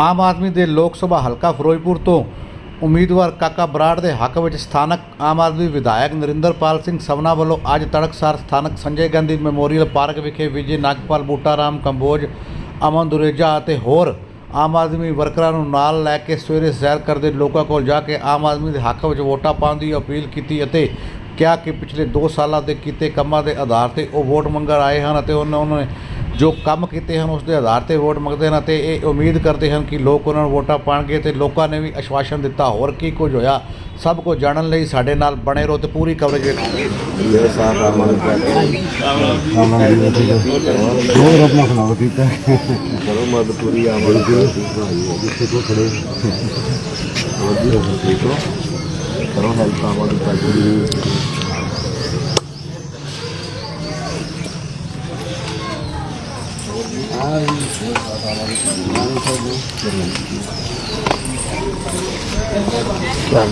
ਆਮ ਆਦਮੀ ਦੇ ਲੋਕ ਸਭਾ ਹਲਕਾ ਫਿਰੋਜ਼ਪੁਰ ਤੋਂ ਉਮੀਦਵਾਰ ਕਾਕਾ ਬਰਾੜ ਦੇ ਹੱਕ ਵਿੱਚ ਸਥਾਨਕ ਆਮ ਆਦਮੀ ਵਿਧਾਇਕ ਨਰਿੰਦਰਪਾਲ ਸਿੰਘ ਸਵਨਾ ਵੱਲੋਂ ਅੱਜ ਤੜਕਸਾਰ ਸਥਾਨਕ ਸੰਜੇ ਗਾਂਧੀ ਮੈਮੋਰੀਅਲ ਪਾਰਕ ਵਿਖੇ ਵਿਜੇ ਨਾਗਪਾਲ ਬੂਟਾਰਾਮ ਕੰਬੋਜ, ਅਮਨ ਦੁਰੇਜਾ ਅਤੇ ਹੋਰ ਆਮ ਆਦਮੀ ਵਰਕਰਾਂ ਨੂੰ ਨਾਲ ਲੈ ਕੇ ਸਵੇਰੇ ਸੈਰ ਕਰਦੇ ਲੋਕਾਂ ਕੋਲ ਜਾ ਕੇ ਆਮ ਆਦਮੀ ਦੇ ਹੱਕ ਵਿੱਚ ਵੋਟਾਂ ਪਾਉਣ ਦੀ ਅਪੀਲ ਕੀਤੀ ਅਤੇ ਕਿਹਾ ਕਿ ਪਿਛਲੇ 2 ਸਾਲਾਂ ਦੇ ਕੀਤੇ ਕੰਮਾਂ ਦੇ ਆਧਾਰ ਤੇ ਉਹ ਵੋਟ ਮੰਗਣ ਆਏ ਹਨ ਅਤੇ ਉਹਨਾਂ ਉਹਨਾਂ ਨੇ ਜੋ ਕੰਮ ਕੀਤੇ ਹਨ ਉਸ ਦੇ ਆਧਾਰ ਤੇ ਵੋਟ ਮੰਗਦੇ ਹਨ ਅਤੇ ਇਹ ਉਮੀਦ ਕਰਦੇ ਹਨ ਕਿ ਲੋਕ ਉਹਨਾਂ ਨੂੰ ਵੋਟਾਂ ਪਾਣਗੇ ਤੇ ਲੋਕਾਂ ਨੇ ਵੀ ਅਸ਼ਵਾਸਨ ਦਿੱਤਾ। ਹੋਰ ਕੀ ਕੁਝ ਹੋਇਆ? ਸਭ ਕੁਝ ਜਾਣਨ ਲਈ ਸਾਡੇ ਨਾਲ ਬਣੇ ਰਹੋ ਤੇ ਪੂਰੀ ਕਵਰੇਜ ਵੇਖੋ। ਇਹ ਕੀਤਾ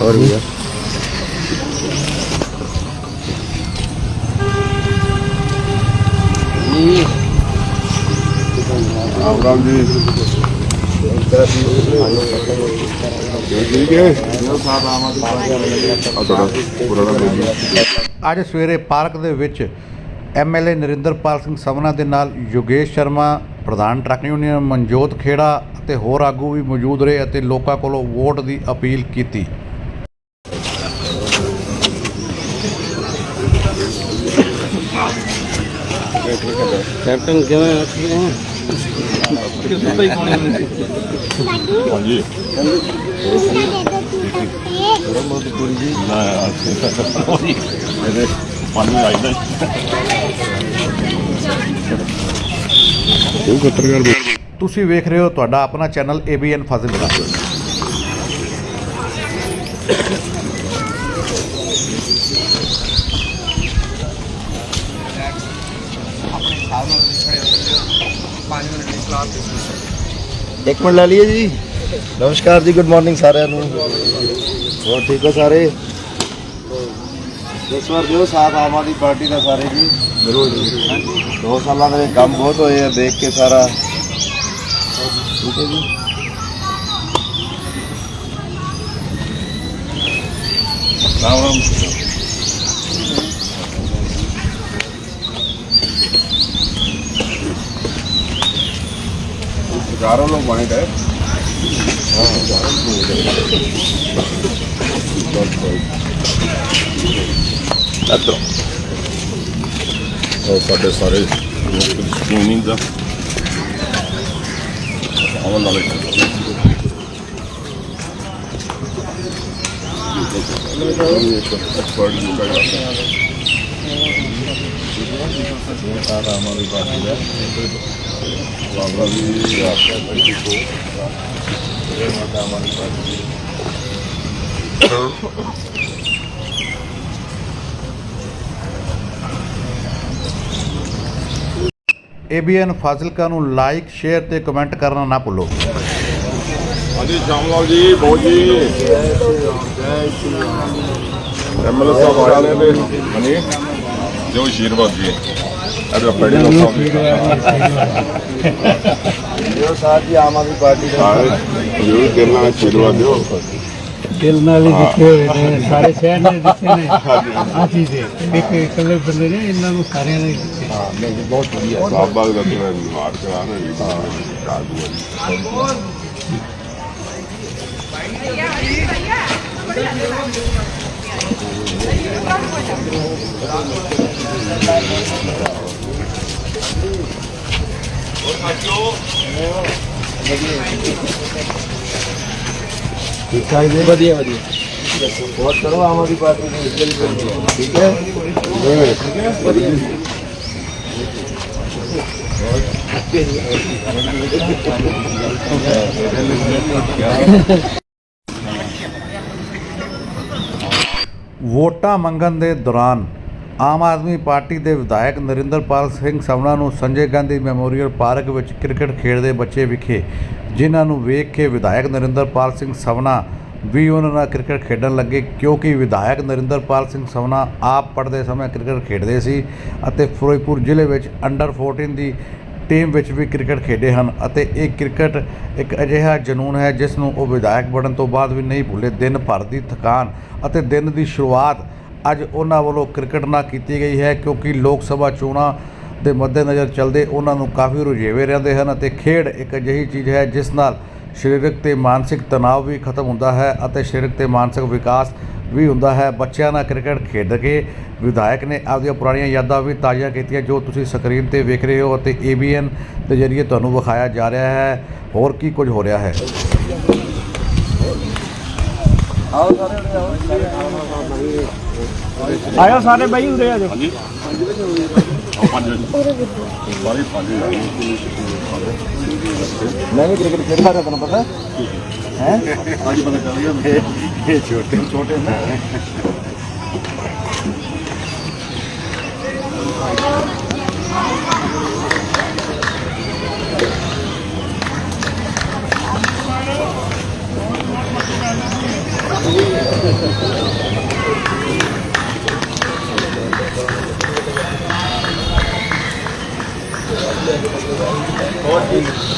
और भैया राम राम जी ठीक है साहब आमन पुराना ਅੱਜ ਸਵੇਰੇ ਪਾਰਕ ਦੇ ਵਿੱਚ ਐਮਐਲਏ ਨਰਿੰਦਰਪਾਲ ਸਿੰਘ ਸਵਨਾ ਦੇ ਨਾਲ ਯੋਗੇਸ਼ ਸ਼ਰਮਾ ਪ੍ਰਧਾਨ ਟਰੱਕ ਯੂਨੀਅਨ ਮਨਜੋਤ ਖੇੜਾ ਅਤੇ ਹੋਰ ਆਗੂ ਵੀ ਮੌਜੂਦ ਰਹੇ ਅਤੇ ਲੋਕਾਂ ਕੋਲੋਂ ਵੋਟ ਦੀ ਅਪੀਲ ਕੀਤੀ ਕੈਪਟਨ ਕਿਵੇਂ ਰੱਖੀ ਹੈ ਕਿਸੇ ਤੋਂ ਹੀ ਨਹੀਂ ਹਾਂਜੀ ਰਮਨ ਦੀ ਪੂਰੀ ਜੀ ਨਾ ਆਸੀ ਪਾਣੀ ਆਈਦਾ ਉਹ ਪੱਤਰਕਾਰ ਤੁਸੀਂ ਵੇਖ ਰਹੇ ਹੋ ਤੁਹਾਡਾ ਆਪਣਾ ਚੈਨਲ ABN ਫਾਜ਼ਿਲਕਾ ਇੱਕ ਮਿੰਟ ਲੈ ਲਈਏ ਜੀ। ਨਮਸਕਾਰ ਜੀ ਗੁੱਡ ਮਾਰਨਿੰਗ ਸਾਰਿਆਂ ਨੂੰ। ਹੋਰ ਠੀਕ ਹੋ ਸਾਰੇ? ਇਸ ਵਾਰ ਜੋ ਸਾਥ ਆਮ ਆਦਮੀ ਪਾਰਟੀ ਦਾ ਸਾਰੇ ਜੀ। ਜ਼ਰੂਰ ਦੋ ਸਾਲਾਂ ਦੇ ਕੰਮ ਬਹੁਤ ਹੋਏ ਆ ਦੇਖ ਕੇ ਸਾਰਾ। ਠੀਕ ਹੈ ਜੀ। ਰਾਮ ਰਾਮ। ਹਜ਼ਾਰਾਂ ਲੋਕ ਬਣੇ ਗਏ। ਇੱਧਰੋਂ ਉਹ ਸਾਡੇ ਸਾਰੇ ਸਕਰੀਨਿੰਗ ਦਾ ਆਉਣ ਵਾਲੇ ਐਕਸਪਰਟ ਲੋਕਾਂ ਦਾ ਸਾਰਾ ABN ਫਾਜ਼ਿਲਕਾ ਨੂੰ ਲਾਈਕ ਸ਼ੇਅਰ ਤੇ ਕਮੈਂਟ ਕਰਨਾ ਨਾ ਭੁੱਲੋ। ਹਾਂਜੀ ਸ਼ਾਮ ਲਾਲ ਜੀ ਬਹੁਤ ਜੀ। ਐਮਐਲਏ ਸਾਹਿਬ ਆਇਆ ਨੇ। ਤੇ ਹਨੀ ਜੋ। ਆਸ਼ੀਰਵਾਦ ਜੀ ਅਰੇ ਪੜੇ ਜੋ ਜੀ ਆਮ ਆਦਮੀ ਪਾਰਟੀ ਦੇ ਜ਼ਰੂਰ ਦਿਲ ਨਾਲ ਆਸ਼ੀਰਵਾਦ ਦਿਓ। ਦਿਲ ਨਾਲ ਹੀ ਦਿੱਤੇ ਹੋਏ ਨੇ ਸਾਰੇ ਸ਼ਹਿਰ ਨੇ। ਦਿੱਤੇ ਨੇ ਆ ਚੀਜ਼ ਹੈ। ਇੱਕ ਇਕੱਲੇ ਬੰਦੇ ਨੇ ਇਹਨਾਂ ਨੂੰ ਸਾਰਿਆਂ ਨੇ ਦਿੱਤੇ ਹਾਂ ਨਹੀਂ ਬਹੁਤ ਵਧੀਆ ਬਾਬਾ ਦਾ ਮੈਂ ਮਾਰ ਕਰਾ ਨਾ ਜੀ ਕਾਦੂ ਠੀਕ ਹੈ ਜੀ ਵਧੀਆ ਵਧੀਆ ਬਹੁਤ ਕਰੋ ਆਮ ਆਦਮੀ ਪਾਰਟੀ ਦੇ ਠੀਕ ਹੈ ਵੋਟਾਂ ਮੰਗਣ ਦੇ ਦੌਰਾਨ ਆਮ ਆਦਮੀ ਪਾਰਟੀ ਦੇ ਵਿਧਾਇਕ ਨਰਿੰਦਰਪਾਲ ਸਿੰਘ ਸਵਨਾ ਨੂੰ ਸੰਜੇ ਗਾਂਧੀ ਮੈਮੋਰੀਅਲ ਪਾਰਕ ਵਿੱਚ ਕ੍ਰਿਕਟ ਖੇਡਦੇ ਬੱਚੇ ਵਿਖੇ, ਜਿਨ੍ਹਾਂ ਨੂੰ ਵੇਖ ਕੇ ਵਿਧਾਇਕ ਨਰਿੰਦਰਪਾਲ ਸਿੰਘ ਸਵਨਾ ਵੀ ਉਹਨਾਂ ਨਾਲ ਕ੍ਰਿਕਟ ਖੇਡਣ ਲੱਗੇ, ਕਿਉਂਕਿ ਵਿਧਾਇਕ ਨਰਿੰਦਰਪਾਲ ਸਿੰਘ ਸਵਨਾ ਆਪ ਪੜ੍ਹਦੇ ਸਮੇਂ ਕ੍ਰਿਕਟ ਖੇਡਦੇ ਸੀ ਅਤੇ ਫਿਰੋਜ਼ਪੁਰ ਜ਼ਿਲ੍ਹੇ ਵਿੱਚ ਅੰਡਰ 14 ਦੀ ਟੀਮ ਵਿੱਚ ਵੀ ਕ੍ਰਿਕਟ ਖੇਡੇ ਹਨ ਅਤੇ ਇਹ ਕ੍ਰਿਕਟ ਇੱਕ ਅਜਿਹਾ ਜਨੂਨ ਹੈ ਜਿਸ ਨੂੰ ਉਹ ਵਿਧਾਇਕ ਬਣਨ ਤੋਂ ਬਾਅਦ ਵੀ ਨਹੀਂ ਭੁੱਲੇ। ਦਿਨ ਭਰ ਦੀ ਥਕਾਨ ਅਤੇ ਦਿਨ ਦੀ ਸ਼ੁਰੂਆਤ ਅੱਜ ਉਹਨਾਂ ਵੱਲੋਂ ਕ੍ਰਿਕਟ ਨਾਲ ਕੀਤੀ ਗਈ ਹੈ ਕਿਉਂਕਿ ਲੋਕ ਸਭਾ ਚੋਣਾਂ ਦੇ ਮੱਦੇਨਜ਼ਰ ਚੱਲਦੇ ਉਹਨਾਂ ਨੂੰ ਕਾਫੀ ਰੁਝੇਵੇ ਰਹਿੰਦੇ ਹਨ ਅਤੇ ਖੇਡ ਇੱਕ ਅਜਿਹੀ ਚੀਜ਼ ਹੈ ਜਿਸ ਨਾਲ ਸਰੀਰਕ ਤੇ ਮਾਨਸਿਕ ਤਣਾਅ ਵੀ ਖਤਮ ਹੁੰਦਾ ਹੈ ਅਤੇ ਸਰੀਰਕ ਤੇ ਮਾਨਸਿਕ ਵਿਕਾਸ ਵੀ ਹੁੰਦਾ ਹੈ। ਬੱਚਿਆਂ ਨਾਲ ਕ੍ਰਿਕਟ ਖੇਡ ਕੇ ਵਿਧਾਇਕ ਨੇ ਆਪਦੀਆਂ ਪੁਰਾਣੀਆਂ ਯਾਦਾਂ ਵੀ ਤਾਜ਼ਾ ਕੀਤੀਆਂ ਜੋ ਤੁਸੀਂ ਸਕਰੀਨ ਤੇ ਵੇਖ ਰਹੇ ਹੋ ਅਤੇ ABN ਦੇ ਜ਼ਰੀਏ ਤੁਹਾਨੂੰ ਵਿਖਾਇਆ ਜਾ ਰਿਹਾ ਹੈ। ਹੋਰ ਕੀ ਕੁਝ ਹੋ ਰਿਹਾ ਹੈ? ਆਇਓ ਸਾਰੇ ਬਾਈ ਉਰੇ ਆ ਜਾਓ। ਮੈਂ ਵੀ ਕ੍ਰਿਕਟ ਖੇਡਦਾ ਰਿਹਾ ਤੈਨੂੰ ਪਤਾ। ਹੈ? ਅੱਜ ਪਤਾ ਚੱਲ ਗਿਆ ਇਹ ਛੋਟੇ ਛੋਟੇ ਨਾ।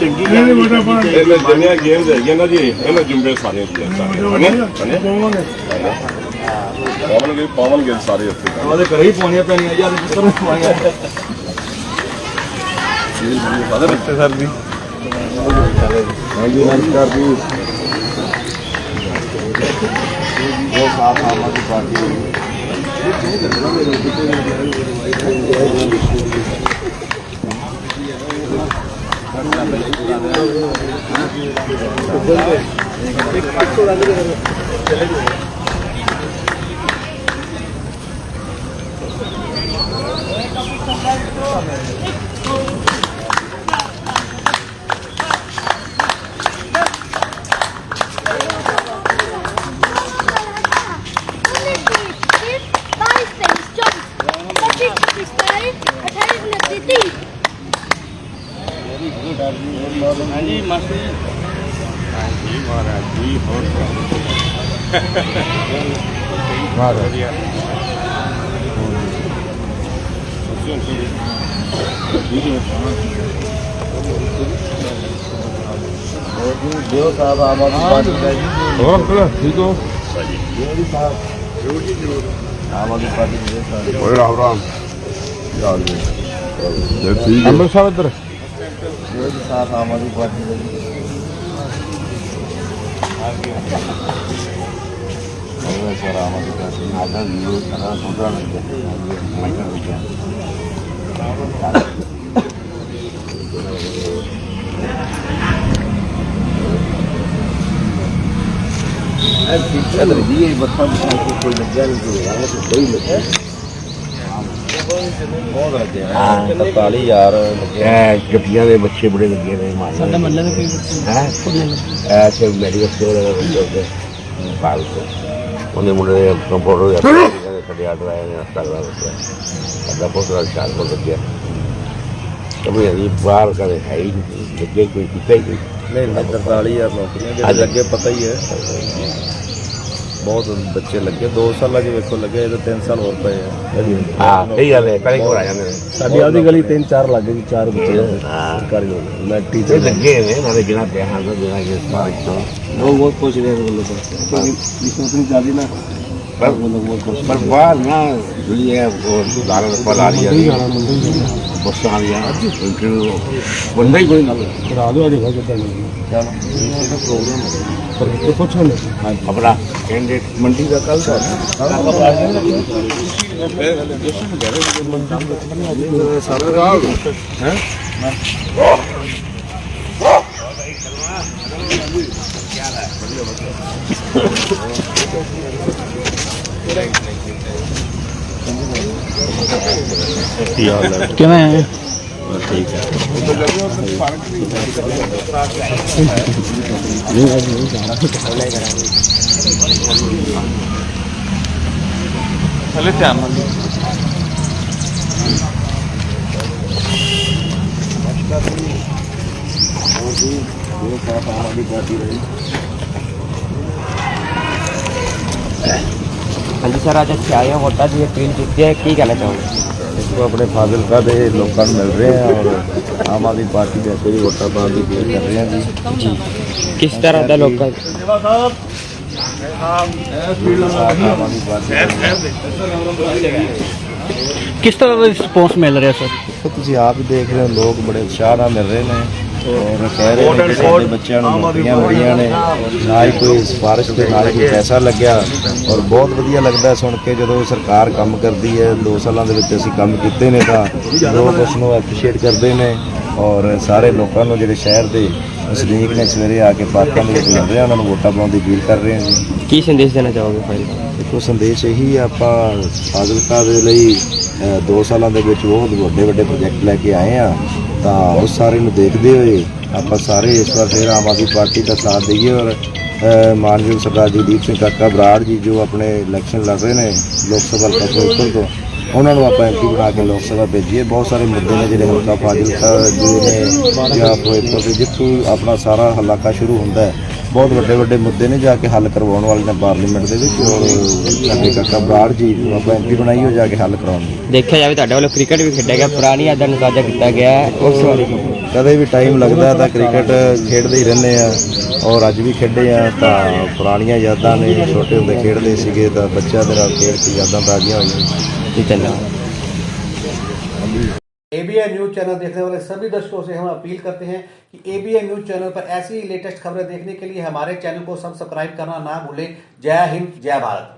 ਚੰਗੀ ਗੱਲ ਹੈ ਇਹਨੇ ਜਿੰਨੀਆਂ ਗੇਮਸ ਹੈਗੀਆਂ ਨਾ ਜੀ ਇਹਨਾਂ ਜੁੰਬੇ ਸਾਰੇ ਇੱਥੇ ਆ ਸਾਰੇ ਪਵਨ ਗਏ ਪਵਨ ਗਏ ਸਾਰੇ ਇੱਥੇ ਉਹਦੇ ਘਰੇ ਹੀ ਪਾਉਣੀਆਂ ਪੈਣੀਆਂ ਯਾਰ ਪੁੱਤਰ ਨੂੰ ਪਾਉਣੀਆਂ? ਨਮਸਕਾਰ ਜੀ। ਸਾਫ਼ ਆਵਾਜ਼ ਦੀ ਪਾਰਟੀ ਹਾਂਜੀ ਮਾਸਟਰ ਜੋ। ਦੀ ਦਾ ਜੀ ਹੋ ਆਵਾਜ਼ ਦੀ ਪਾਰਟੀ ਦੇ ਜੀ ਇਹ ਠੀਕ ਹੈ। ਅਮਰ ਸਾਹਿਬ ਇੱਧਰ ਜੋ ਜੀ ਸਾਹਿਬ ਆਵਾਜ਼ ਦੀ ਪਾਰਟੀ ਦਾ ਜੀ ਉਹ ਸਰ ਆਵਾਜ਼ ਦੀ ਪਾਰਟੀ ਆਗਾ ਵੀਡੀਓ ਸਾਰਾ ਸੁਧਰਾ ਲੱਗਿਆ ਮੈਂ ਕਰ ਰਿਹਾ ਅੱਜ ਚੱਲ ਰਹੀ ਹੈ ਬੱਤਾਂ ਨੂੰ ਕੋਈ ਲੱਗਿਆ ਨਹੀਂ ਕੋਈ ਰੰਗ ਤੋਂ ਕੋਈ ਲੱਗਿਆ ਬਹੁਤ ਲੱਗਿਆ ਹਾਂ 47000 ਲੱਗਿਆ ਇਹ ਗੱਡੀਆਂ ਦੇ ਬੱਚੇ ਬੜੇ ਲੱਗੇ ਨੇ ਮਾਰੇ ਸਾਡਾ ਮੱਲੇ ਦੇ ਕੋਈ ਬੱਚੇ ਹੈ? ਐਸੇ ਮੈਡੀਕਲ ਸਟੋਰ ਦਾ ਬੱਚੇ ਉੱਤੇ ਬਾਲ ਤੋਂ। ਉਹਨੇ ਮੁੰਡੇ ਦੇ ਕੰਪਿਊਟਰ ਦੇ ਸਾਡੇ ਆਰਡਰ ਆਏ ਨੇ ਹਸਪਤਾਲ ਦਾ ਸਾਡਾ ਪੋਸਟਰ ਚਾਰ ਕੋਲ ਲੱਗਿਆ ਕभी ਅਜੀ ਬਾਹਰ ਕਰੇ ਹੈ ਹੀ ਨਹੀਂ ਲੱਗੇ ਕੋਈ ਕੀਤਾ ਹੀ ਨਹੀਂ ਨਹੀਂ 47000 ਨੌਕਰੀਆਂ ਜਿਹੜੇ ਲੱਗੇ ਪਤਾ ਹੀ ਹੈ। ਬਹੁਤ ਬੱਚੇ ਲੱਗੇ 2 ਸਾਲਾਂ 'ਚ ਵੇਖੋ ਲੱਗੇ ਇਹ 3 ਸਾਲ ਹੋਰ ਪਏ ਆ। ਹਾਂ ਸਹੀ ਗੱਲ ਹੈ ਪਹਿਲੇ ਕੋਲ ਆ ਜਾਂਦੇ ਨੇ। ਸਾਡੀ ਆਪਦੀ ਗਲੀ 3 4 ਲੱਗ ਗਈ 4 ਬੱਚੇ ਹਾਂ। ਕਰ ਲਓ ਮੈਂ ਤੇ ਟੀਚਰ ਲੱਗੇ ਨੇ ਨਾਲੇ ਪਿਆਹਾਂ ਤੋਂ ਬਿਨਾ ਕੇ ਸਾਰੇ ਤੋਂ ਲੋਕ ਬਹੁਤ ਖੁਸ਼ ਰਹੇ ਪਰ ਇਸ ਨੂੰ ਜ਼ਿਆਦਾ ਨਾ ਪਰ ਲੋਕ ਬਹੁਤ ਖੁਸ਼ ਪਰ ਬਾਹਰ ਨਾ ਜਿਹੜੀ ਹੈ ਉਹ ਸੁਧਾਰ ਪਲ ਆ ਰਹੀ ਹੈ ਬੱਸਾਂ ਆ ਰਹੀਆਂ ਇੰਟਰਵਿਊ ਬੰਦਾ ਹੀ ਕੋਈ ਗੱਲ ਕਰਾ ਦਿਓ ਅੱਜ ਘਰ ਕਿੱਦਾਂ ਪ੍ਰੋਗਰਾਮ ਪੁੱਛੋ ਨਾ ਆਪਣਾ ਕੈਂਡੀਡੇਟ ਮੰਡੀ ਦਾ ਕੱਲ ਦਾ ਕਿਵੇਂ ਹੈ ਉੱਧਰ ਜਾਂਦੇ ਹੋ ਤੇ ਪਾਰਕ ਨਹੀਂ ਹਲੇ ਧਿਆਨ ਨਾਲ। ਉਹ ਸਾਫ਼ ਆਮ ਆਦਮੀ ਪਾਰਟੀ ਰਹੀ ਹਾਂਜੀ ਸਰ ਅੱਜ ਇੱਥੇ ਆਏ ਹੋ ਵੋਟਾਂ ਦੀ ਅਪੀਲ ਕੀਤੀ ਹੈ ਕੀ ਕਹਿਣਾ ਚਾਹੋਗੇ? ਦੇਖੋ ਆਪਣੇ ਫਾਜ਼ਿਲਕਾ ਦੇ ਲੋਕਾਂ ਨੂੰ ਮਿਲ ਰਹੇ ਆ ਔਰ ਆਮ ਆਦਮੀ ਪਾਰਟੀ ਦੇ ਅੱਗੇ ਵੀ ਵੋਟਾਂ ਪਾਉਣ ਦੀ ਕੋਸ਼ਿਸ਼ ਕਰ ਰਹੇ ਆ ਜੀ। ਕਿਸ ਤਰ੍ਹਾਂ ਦਾ ਲੋਕਾਂ ਕਿਸ ਤਰ੍ਹਾਂ ਦਾ ਰਿਸਪੌਂਸ ਮਿਲ ਰਿਹਾ ਸਰ ਤੁਸੀਂ ਆਪ ਹੀ ਦੇਖ ਰਹੇ ਹੋ ਲੋਕ ਬੜੇ ਉਤਸ਼ਾਹ ਨਾਲ ਮਿਲ ਰਹੇ ਨੇ। ਔਰ ਕਹਿ ਰਹੇ ਨੇ ਕਿ ਸਾਡੇ ਬੱਚਿਆਂ ਨੂੰ ਨੌਕਰੀਆਂ ਮਿਲੀਆਂ ਨੇ ਨਾ। ਹੀ ਕੋਈ ਸਿਫਾਰਿਸ਼ ਤੇ ਨਾ ਹੀ ਕੋਈ ਪੈਸਾ ਲੱਗਿਆ। ਔਰ ਬਹੁਤ ਵਧੀਆ ਲੱਗਦਾ ਸੁਣ ਕੇ ਜਦੋਂ ਸਰਕਾਰ ਕੰਮ ਕਰਦੀ ਹੈ 2 ਸਾਲਾਂ ਦੇ ਵਿੱਚ ਅਸੀਂ ਕੰਮ ਕੀਤੇ ਨੇ ਤਾਂ ਲੋਕ ਉਸ ਨੂੰ ਐਪਰੀਸ਼ੀਏਟ ਕਰਦੇ ਨੇ ਔਰ ਸਾਰੇ ਲੋਕਾਂ ਨੂੰ ਜਿਹੜੇ ਸ਼ਹਿਰ ਦੇ ਵਸਨੀਕ ਨੇ ਸਵੇਰੇ ਆ ਕੇ ਪਾਰਕਾਂ ਦੇ ਵਿੱਚ ਮਿਲ ਰਹੇ ਉਹਨਾਂ ਨੂੰ ਵੋਟਾਂ ਪਾਉਣ ਦੀ ਅਪੀਲ ਕਰ ਰਹੇ ਹਾਂ ਜੀ। ਕੀ ਸੰਦੇਸ਼ ਦੇਣਾ ਚਾਹੋਗੇ ਭਾਈ? ਦੇਖੋ ਸੰਦੇਸ਼ ਇਹੀ ਹੈ ਆਪਾਂ ਫਾਜ਼ਿਲਕਾ ਦੇ ਲਈ 2 ਸਾਲਾਂ ਦੇ ਵਿੱਚ ਬਹੁਤ ਵੱਡੇ ਵੱਡੇ ਪ੍ਰੋਜੈਕਟ ਲੈ ਕੇ ਆਏ ਆ। ਤਾਂ ਉਸ ਸਾਰੇ ਨੂੰ ਦੇਖਦੇ ਹੋਏ ਆਪਾਂ ਸਾਰੇ ਇਸ ਵਾਰ ਫਿਰ ਆਮ ਆਦਮੀ ਪਾਰਟੀ ਦਾ ਸਾਥ ਦਈਏ ਔਰ ਮਾਨਯੋਗ ਸਰਦਾਰ ਜਗਦੀਪ ਸਿੰਘ ਕਾਕਾ ਬਰਾੜ ਜੀ ਜੋ ਆਪਣੇ ਇਲੈਕਸ਼ਨ ਲੜ ਰਹੇ ਨੇ ਲੋਕ ਸਭਾ ਹਲਕਾ ਫਿਰੋਜ਼ਪੁਰ ਤੋਂ। ਉਹਨਾਂ ਨੂੰ ਆਪਾਂ ਐਮਪੀ ਬਣਾ ਕੇ ਲੋਕ ਸਭਾ ਭੇਜੀਏ। ਬਹੁਤ ਸਾਰੇ ਮੁੱਦੇ ਨੇ ਜਿਹੜੇ ਹਲਕਾ ਫਾਜ਼ਿਲਕਾ ਨੇ ਜਾਂ ਫਿਰੋਜ਼ਪੁਰ ਦੇ ਜਿੱਥੋਂ ਆਪਣਾ ਸਾਰਾ ਹਲਾਕਾ ਸ਼ੁਰੂ ਹੁੰਦਾ ਹੈ। ਬਹੁਤ ਵੱਡੇ ਵੱਡੇ ਮੁੱਦੇ ਨੇ ਜਾ ਕੇ ਹੱਲ ਕਰਵਾਉਣ ਵਾਲੇ ਨੇ ਪਾਰਲੀਮੈਂਟ ਦੇ ਵਿੱਚ। ਔਰ ਸਾਡੇ ਕਾਕਾ ਬਰਾੜ ਜੀ ਨੂੰ ਆਪਾਂ ਐਮਪੀ ਬਣਾਈ ਹੋ ਜਾ ਕੇ ਹੱਲ ਕਰਾਉਣਗੇ ਦੇਖਿਆ ਜਾਵੇ ਤੁਹਾਡੇ ਵੱਲੋਂ ਕ੍ਰਿਕਟ ਵੀ ਖੇਡਿਆ ਗਿਆ ਪੁਰਾਣੀ ਯਾਦਾਂ ਨੂੰ ਤਾਜ਼ਾ ਕੀਤਾ ਗਿਆ। ਉਸ ਬਾਰੇ ਕਦੇ ਵੀ ਟਾਈਮ ਲੱਗਦਾ ਤਾਂ ਕ੍ਰਿਕਟ ਖੇਡਦੇ ਹੀ ਰਹਿੰਦੇ ਆ। ਔਰ ਅੱਜ ਵੀ ਖੇਡੇ ਆ ਤਾਂ ਪੁਰਾਣੀਆਂ ਯਾਦਾਂ ਨੇ ਛੋਟੇ ਹੁੰਦੇ ਖੇਡਦੇ ਸੀਗੇ ਤਾਂ ਬੱਚਿਆਂ ਦੇ ਨਾਲ ਖੇਡ ਕੇ ਯਾਦਾਂ ਤਾਜ਼ੀਆਂ ਹੋਈਆਂ ਜੀ ਧੰਨਵਾਦ एबीएन न्यूज चैनल देखने वाले सभी दर्शकों से हम अपील करते हैं कि एबीएन न्यूज चैनल पर ऐसी ही लेटेस्ट खबरें देखने के लिए हमारे चैनल को सब्सक्राइब करना ना भूलें जय हिंद जय भारत